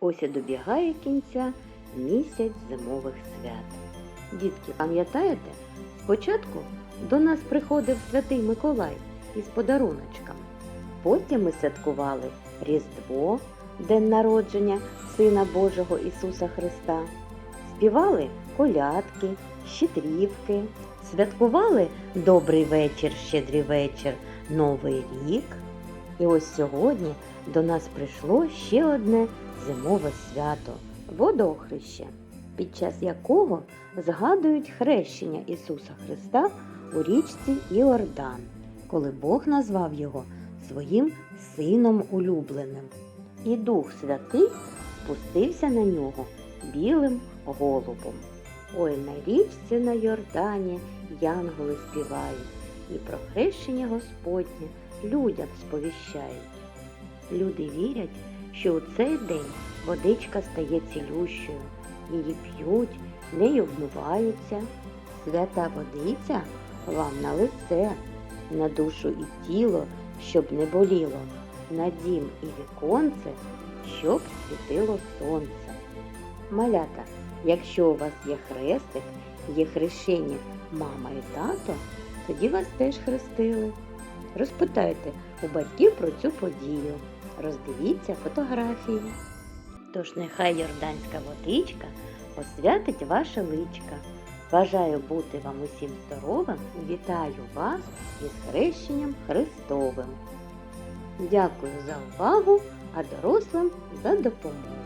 Ось і добігає кінця місяць зимових свят. Дітки, пам'ятаєте, спочатку до нас приходив святий Миколай із подаруночками. Потім ми святкували Різдво, День народження Сина Божого Ісуса Христа, співали колядки, щедрівки, святкували Добрий вечір, щедрий вечір, Новий рік. І ось сьогодні до нас прийшло ще одне зимове свято водохреще, під час якого згадують хрещення Ісуса Христа у річці Іордан, коли Бог назвав його своїм сином улюбленим. І Дух Святий спустився на нього білим голубом. Ой, на річці на Йордані янголи співають, і про хрещення Господнє людям сповіщають. Люди вірять, що у цей день водичка стає цілющою, її п'ють, нею вмиваються. Свята водиця вам на лице, на душу і тіло, щоб не боліло, на дім і віконце, щоб світило сонце. Малята, якщо у вас є хрестик, є хрещення мама і тато, тоді вас теж хрестили. Розпитайте у батьків про цю подію, роздивіться фотографії. Тож нехай йорданська водичка освятить ваше личка. Бажаю бути вам усім здоровим і вітаю вас із хрещенням Христовим. Дякую за увагу, а дорослим за допомогу.